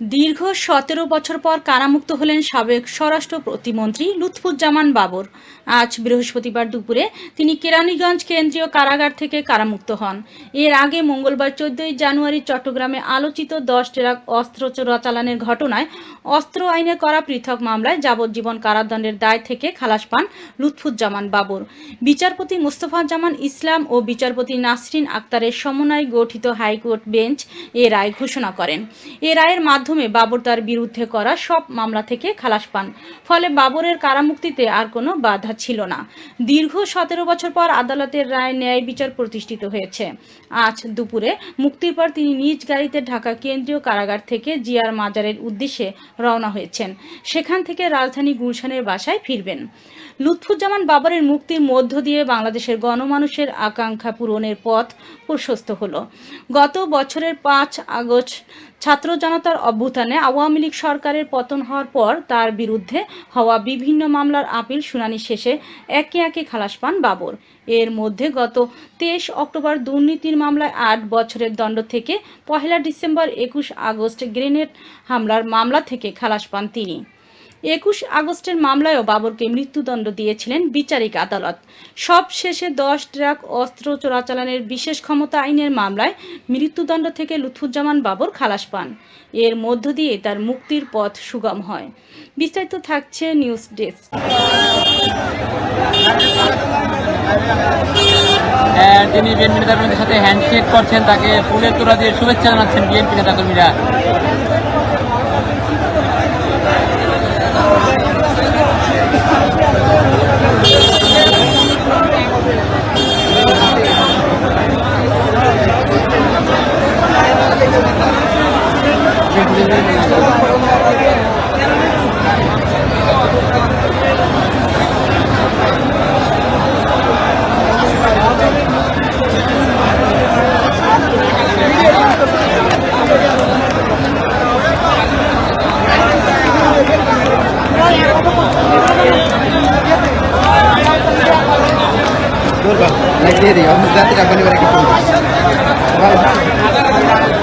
দীর্ঘ সতেরো বছর পর কারামুক্ত হলেন সাবেক স্বরাষ্ট্র প্রতিমন্ত্রী লুৎফুজ্জামান বাবর। আজ বৃহস্পতিবার দুপুরে তিনি কেরানীগঞ্জ কেন্দ্রীয় কারাগার থেকে কারামুক্ত হন। এর আগে মঙ্গলবার চোদ্দই জানুয়ারি চট্টগ্রামে আলোচিত দশ ট্রাক অস্ত্র চোরাচালানের ঘটনায় অস্ত্র আইনে করা পৃথক মামলায় যাবজ্জীবন কারাদণ্ডের দায় থেকে খালাস পান লুৎফুজ্জামান বাবর। বিচারপতি মোস্তফা জামান ইসলাম ও বিচারপতি নাসরিন আক্তারের সমন্বয়ে গঠিত হাইকোর্ট বেঞ্চ এ রায় ঘোষণা করেন। এ রায়ের মাধ্যমে বাবর তার বিরুদ্ধে করা সব মামলা থেকে খালাস পান। ফলে বাবরের কারামুক্তিতে আর কোনো বাধা ছিল না। দীর্ঘ সতেরো বছর পর আদালতের রায় ন্যায় বিচার প্রতিষ্ঠিত হয়েছে। আজ দুপুরে মুক্তির পর তিনি নিজ গাড়িতে ঢাকা কেন্দ্রীয় কারাগার থেকে জিয়ার মাজারের উদ্দেশ্যে রওনা হয়েছেন। সেখান থেকে রাজধানী গুলশানের বাসায় ফিরবেন। লুৎফুজ্জামান বাবরের মুক্তির মধ্য দিয়ে বাংলাদেশের গণমানুষের আকাঙ্ক্ষা পূরণের পথ প্রশস্ত হল। গত বছরের পাঁচ আগস্ট ছাত্র জনতার অভ্যুত্থানে আওয়ামী লীগ সরকারের পতন হওয়ার পর তার বিরুদ্ধে হওয়া বিভিন্ন মামলার আপিল শুনানি শেষে একে একে খালাস পান বাবর। এর মধ্যে গত তেইশ অক্টোবর দুর্নীতির মামলায় আট বছরের দণ্ড থেকে পহেলা ডিসেম্বর একুশ আগস্ট গ্রেনেড হামলার মামলা থেকে খালাস পান তিনি। একুশ আগস্টের মামলায়ও বাবরকে মৃত্যুদণ্ড দিয়েছিলেন বিচারিক আদালত। সব শেষে দশ ট্রাক অস্ত্র চোরাচালানের বিশেষ ক্ষমতা আইনের মামলায় মৃত্যুদণ্ড থেকে লুৎফুজ্জামান বাবর খালাস পান। এর মধ্য দিয়ে তার মুক্তির পথ সুগম হয়। বিস্তারিত থাকছে নিউজ ডেস্ক। তিনি বিএনপি নেতাকর্মীদের সাথে হ্যান্ডশেক করছেন, তাকে ফুলের তোড়া দিয়ে শুভেচ্ছা জানাচ্ছেন বিএনপি নেতাকর্মীরা। Dur bak. Ne diyor? Müzdatı da beni bırakıp. Vallahi.